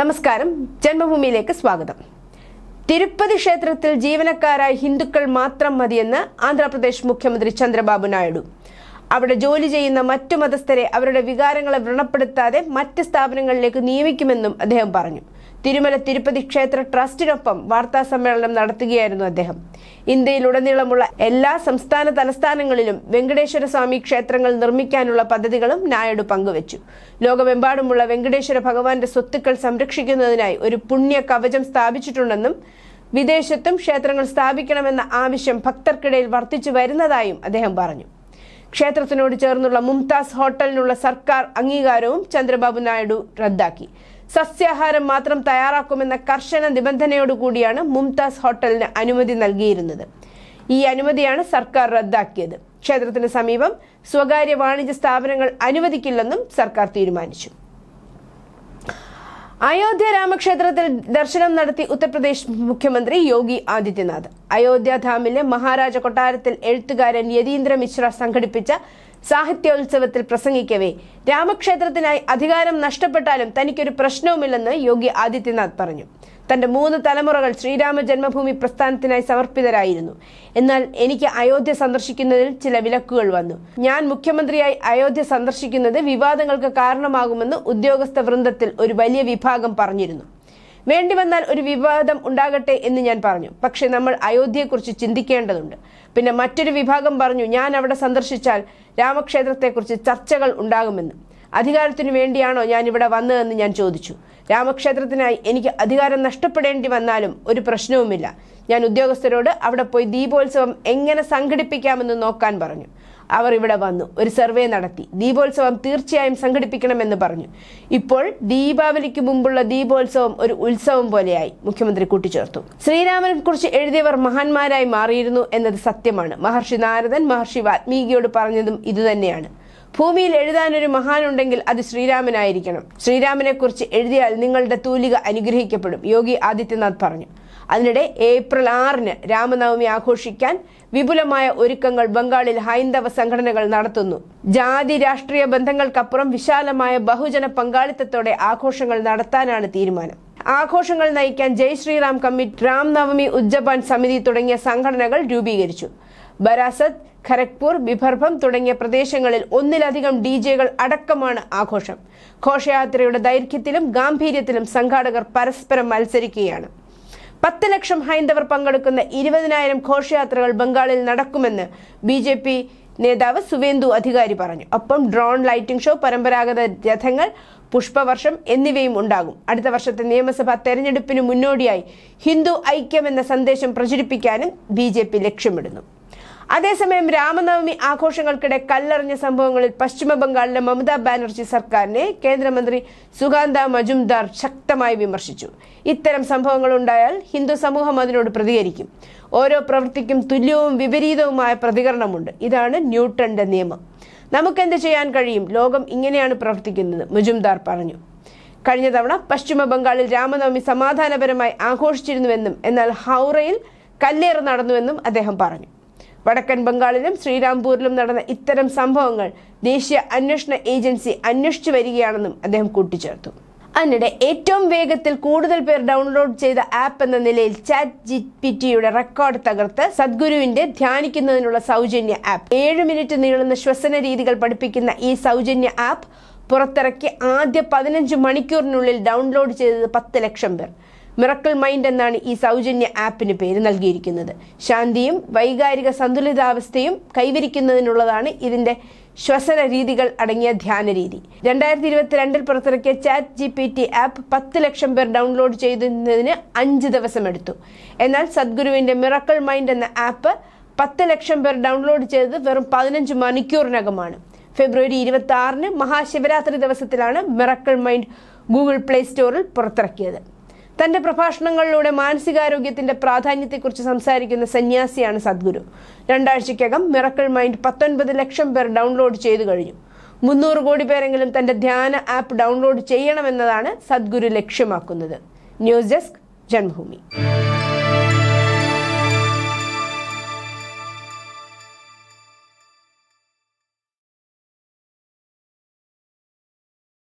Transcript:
നമസ്കാരം. ജന്മഭൂമിയിലേക്ക് സ്വാഗതം. തിരുപ്പതി ക്ഷേത്രത്തിൽ ജീവനക്കാരായ ഹിന്ദുക്കൾ മാത്രം മതിയെന്ന് ആന്ധ്രാപ്രദേശ് മുഖ്യമന്ത്രി ചന്ദ്രബാബു നായിഡു. അവിടെ ജോലി ചെയ്യുന്ന മറ്റു മതസ്ഥരെ അവരുടെ വികാരങ്ങളെ വ്രണപ്പെടുത്താതെ മറ്റ് സ്ഥാപനങ്ങളിലേക്ക് നിയമിക്കുമെന്നും അദ്ദേഹം പറഞ്ഞു. തിരുമല തിരുപ്പതി ക്ഷേത്ര ട്രസ്റ്റിനൊപ്പം വാർത്താ സമ്മേളനം നടത്തുകയായിരുന്നു അദ്ദേഹം. ഇന്ത്യയിലുടനീളമുള്ള എല്ലാ സംസ്ഥാന തലസ്ഥാനങ്ങളിലും വെങ്കടേശ്വര സ്വാമി ക്ഷേത്രങ്ങൾ നിർമ്മിക്കാനുള്ള പദ്ധതികളും നായിഡു പങ്കുവച്ചു. ലോകമെമ്പാടുമുള്ള വെങ്കടേശ്വര ഭഗവാന്റെ സ്വത്തുക്കൾ സംരക്ഷിക്കുന്നതിനായി ഒരു പുണ്യ കവചം സ്ഥാപിച്ചിട്ടുണ്ടെന്നും വിദേശത്തും ക്ഷേത്രങ്ങൾ സ്ഥാപിക്കണമെന്ന ആവശ്യം ഭക്തർക്കിടയിൽ വർദ്ധിച്ചു വരുന്നതായും അദ്ദേഹം പറഞ്ഞു. ക്ഷേത്രത്തിനോട് ചേർന്നുള്ള മുംതാസ് ഹോട്ടലിനുള്ള സർക്കാർ അംഗീകാരവും ചന്ദ്രബാബു നായിഡു റദ്ദാക്കി. സസ്യാഹാരം മാത്രം തയ്യാറാക്കുമെന്ന കർശന നിബന്ധനയോടുകൂടിയാണ് മുംതാസ് ഹോട്ടലിന് അനുമതി നൽകിയിരുന്നത്. ഈ അനുമതിയാണ് സർക്കാർ റദ്ദാക്കിയത്. ക്ഷേത്രത്തിന് സമീപം സ്വകാര്യ വാണിജ്യ സ്ഥാപനങ്ങൾ അനുവദിക്കില്ലെന്നും സർക്കാർ തീരുമാനിച്ചു. അയോധ്യ രാമക്ഷേത്രത്തിൽ ദർശനം നടത്തി ഉത്തർപ്രദേശ് മുഖ്യമന്ത്രി യോഗി ആദിത്യനാഥ്. അയോധ്യ ധാമിലെ മഹാരാജ കൊട്ടാരത്തിൽ എഴുത്തുകാരൻ യതീന്ദ്ര മിശ്ര സംഘടിപ്പിച്ച സാഹിത്യോത്സവത്തിൽ പ്രസംഗിക്കവേ. രാമക്ഷേത്രത്തിനായി അധികാരം നഷ്ടപ്പെട്ടാലും തനിക്കൊരു പ്രശ്നവുമില്ലെന്ന് യോഗി ആദിത്യനാഥ് പറഞ്ഞു. തന്റെ മൂന്ന് തലമുറകൾ ശ്രീരാമ ജന്മഭൂമി പ്രസ്ഥാനത്തിനായി സമർപ്പിതരായിരുന്നു. എന്നാൽ എനിക്ക് അയോധ്യ സന്ദർശിക്കുന്നതിൽ ചില വിലക്കുകൾ വന്നു. ഞാൻ മുഖ്യമന്ത്രിയായി അയോധ്യ സന്ദർശിക്കുന്നത് വിവാദങ്ങൾക്ക് കാരണമാകുമെന്ന് ഉദ്യോഗസ്ഥ വൃന്ദത്തിൽ ഒരു വലിയ വിഭാഗം പറഞ്ഞിരുന്നു. വേണ്ടി വന്നാൽ ഒരു വിവാദം ഉണ്ടാകട്ടെ എന്ന് ഞാൻ പറഞ്ഞു. പക്ഷെ നമ്മൾ അയോധ്യയെക്കുറിച്ച് ചിന്തിക്കേണ്ടതുണ്ട്. പിന്നെ മറ്റൊരു വിഭാഗം പറഞ്ഞു ഞാൻ അവിടെ സന്ദർശിച്ചാൽ രാമക്ഷേത്രത്തെക്കുറിച്ച് ചർച്ചകൾ ഉണ്ടാകുമെന്ന്. അധികാരത്തിനു വേണ്ടിയാണോ ഞാൻ ഇവിടെ വന്നതെന്ന് ഞാൻ ചോദിച്ചു. രാമക്ഷേത്രത്തിനായി എനിക്ക് അധികാരം നഷ്ടപ്പെടേണ്ടി വന്നാലും ഒരു പ്രശ്നവുമില്ല. ഞാൻ ഉദ്യോഗസ്ഥരോട് അവിടെ പോയി ദീപോത്സവം എങ്ങനെ സംഘടിപ്പിക്കാമെന്ന് നോക്കാൻ പറഞ്ഞു. അവർ ഇവിടെ വന്നു ഒരു സർവേ നടത്തി. ദീപോത്സവം തീർച്ചയായും സംഘടിപ്പിക്കണമെന്ന് പറഞ്ഞു. ഇപ്പോൾ ദീപാവലിക്ക് മുമ്പുള്ള ദീപോത്സവം ഒരു ഉത്സവം പോലെയായി മുഖ്യമന്ത്രി കൂട്ടിച്ചേർത്തു. ശ്രീരാമനെ കുറിച്ച് എഴുതിയവർ മഹാന്മാരായി മാറിയിരുന്നു എന്നത് സത്യമാണ്. മഹർഷി നാരദൻ മഹർഷി വാത്മീകിയോട് പറഞ്ഞതും ഇതുതന്നെയാണ്. ഭൂമിയിൽ എഴുതാനൊരു മഹാനുണ്ടെങ്കിൽ അത് ശ്രീരാമനായിരിക്കണം. ശ്രീരാമനെ കുറിച്ച് എഴുതിയാൽ നിങ്ങളുടെ തൂലിക അനുഗ്രഹിക്കപ്പെടും. യോഗി ആദിത്യനാഥ് പറഞ്ഞു. അതിനിടെ ഏപ്രിൽ ആറിന് രാമനവമി ആഘോഷിക്കാൻ വിപുലമായ ഒരുക്കങ്ങൾ ബംഗാളിൽ ഹൈന്ദവ സംഘടനകൾ നടത്തുന്നു. ജാതി രാഷ്ട്രീയ ബന്ധങ്ങൾക്കപ്പുറം വിശാലമായ ബഹുജന പങ്കാളിത്തത്തോടെ ആഘോഷങ്ങൾ നടത്താനാണ് തീരുമാനം. ആഘോഷങ്ങൾ നയിക്കാൻ ജയ് ശ്രീറാം കമ്മിറ്റി രാംനവമി ഉജ്ജപാൻ സമിതി തുടങ്ങിയ സംഘടനകൾ രൂപീകരിച്ചു. ബരാസത്ത് ഖരഗ്പൂർ വിഭർഭം തുടങ്ങിയ പ്രദേശങ്ങളിൽ ഒന്നിലധികം ഡി ജെകൾ അടക്കമാണ് ആഘോഷം. ഘോഷയാത്രയുടെ ദൈർഘ്യത്തിലും ഗാംഭീര്യത്തിലും സംഘാടകർ പരസ്പരം മത്സരിക്കുകയാണ്. പത്ത് ലക്ഷം ഹൈന്ദവർ പങ്കെടുക്കുന്ന ഇരുപതിനായിരം ഘോഷയാത്രകൾ ബംഗാളിൽ നടക്കുമെന്ന് ബി ജെ പി നേതാവ് സുവേന്ദു അധികാരി പറഞ്ഞു. ഒപ്പം ഡ്രോൺ ലൈറ്റിംഗ് ഷോ പരമ്പരാഗത രഥങ്ങൾ പുഷ്പവർഷം എന്നിവയും ഉണ്ടാകും. അടുത്ത വർഷത്തെ നിയമസഭാ തെരഞ്ഞെടുപ്പിന് മുന്നോടിയായി ഹിന്ദു ഐക്യം എന്ന സന്ദേശം പ്രചരിപ്പിക്കാനും ബി ലക്ഷ്യമിടുന്നു. അതേസമയം രാമനവമി ആഘോഷങ്ങൾക്കിടെ കല്ലെറിഞ്ഞ സംഭവങ്ങളിൽ പശ്ചിമ ബംഗാളിലെ മമതാ ബാനർജി സർക്കാരിനെ കേന്ദ്രമന്ത്രി സുഗാന്ത മജുംദാർ ശക്തമായി വിമർശിച്ചു. ഇത്തരം സംഭവങ്ങൾ ഉണ്ടായാൽ ഹിന്ദു സമൂഹം അതിനോട് പ്രതികരിക്കും. ഓരോ പ്രവൃത്തിക്കും തുല്യവും വിപരീതവുമായ പ്രതികരണമുണ്ട്. ഇതാണ് ന്യൂട്ടന്റെ നിയമം. നമുക്കെന്ത് ചെയ്യാൻ കഴിയും? ലോകം ഇങ്ങനെയാണ് പ്രവർത്തിക്കുന്നത് മജുംദാർ പറഞ്ഞു. കഴിഞ്ഞ തവണ പശ്ചിമ ബംഗാളിൽ രാമനവമി സമാധാനപരമായി ആഘോഷിച്ചിരുന്നുവെന്നും എന്നാൽ ഹൗറയിൽ കല്ലേറ് നടന്നുവെന്നും അദ്ദേഹം പറഞ്ഞു. വടക്കൻ ബംഗാളിലും ശ്രീരാംപൂരിലും നടന്ന ഇത്തരം സംഭവങ്ങൾ ദേശീയ അന്വേഷണ ഏജൻസി അന്വേഷിച്ചു വരികയാണെന്നും അദ്ദേഹം കൂട്ടിച്ചേർത്തു. അതിനിടെ ഏറ്റവും വേഗത്തിൽ കൂടുതൽ പേർ ഡൗൺലോഡ് ചെയ്ത ആപ്പ് എന്ന നിലയിൽ ചാറ്റ് ജി പി ടിയുടെ റെക്കോർഡ് തകർത്ത് സദ്ഗുരുവിന്റെ ധ്യാനിക്കുന്നതിനുള്ള സൗജന്യ ആപ്പ്. ഏഴ് മിനിറ്റ് നീളുന്ന ശ്വസന രീതികൾ പഠിപ്പിക്കുന്ന ഈ സൗജന്യ ആപ്പ് പുറത്തിറക്കി ആദ്യ പതിനഞ്ച് മണിക്കൂറിനുള്ളിൽ ഡൗൺലോഡ് ചെയ്തത് പത്ത് ലക്ഷം പേർ. മിറക്കിൾ മൈൻഡ് എന്നാണ് ഈ സൗജന്യ ആപ്പിന് പേര് നൽകിയിരിക്കുന്നത്. ശാന്തിയും വൈകാരിക സന്തുലിതാവസ്ഥയും കൈവരിക്കുന്നതിനുള്ളതാണ് ഇതിന്റെ ശ്വസന രീതികൾ അടങ്ങിയ ധ്യാന രീതി. രണ്ടായിരത്തി ഇരുപത്തിരണ്ടിൽ പുറത്തിറക്കിയ chat G P T app പത്ത് ലക്ഷം പേർ ഡൗൺലോഡ് ചെയ്തതിന് അഞ്ച് ദിവസമെടുത്തു. എന്നാൽ സദ്ഗുരുവിന്റെ മിറക്കിൾ മൈൻഡ് എന്ന ആപ്പ് പത്ത് ലക്ഷം പേർ ഡൗൺലോഡ് ചെയ്തത് വെറും പതിനഞ്ച് മണിക്കൂറിനകമാണ്. ഫെബ്രുവരി ഇരുപത്തി ആറിന് മഹാശിവരാത്രി ദിവസത്തിലാണ് മിറക്കിൾ മൈൻഡ് ഗൂഗിൾ പ്ലേ സ്റ്റോറിൽ പുറത്തിറക്കിയത്. തന്റെ പ്രഭാഷണങ്ങളിലൂടെ മാനസികാരോഗ്യത്തിന്റെ പ്രാധാന്യത്തെക്കുറിച്ച് സംസാരിക്കുന്ന സന്യാസിയാണ് സദ്ഗുരു. രണ്ടാഴ്ചയ്ക്കകം മിറക്കിൾ മൈൻഡ് പത്തൊൻപത് ലക്ഷം പേർ ഡൗൺലോഡ് ചെയ്തു കഴിഞ്ഞു. മുന്നൂറ് കോടി പേരെങ്കിലും തന്റെ ധ്യാന ആപ്പ് ഡൗൺലോഡ് ചെയ്യണമെന്നതാണ് സദ്ഗുരു ലക്ഷ്യമാക്കുന്നത്. News desk Janmabhumi.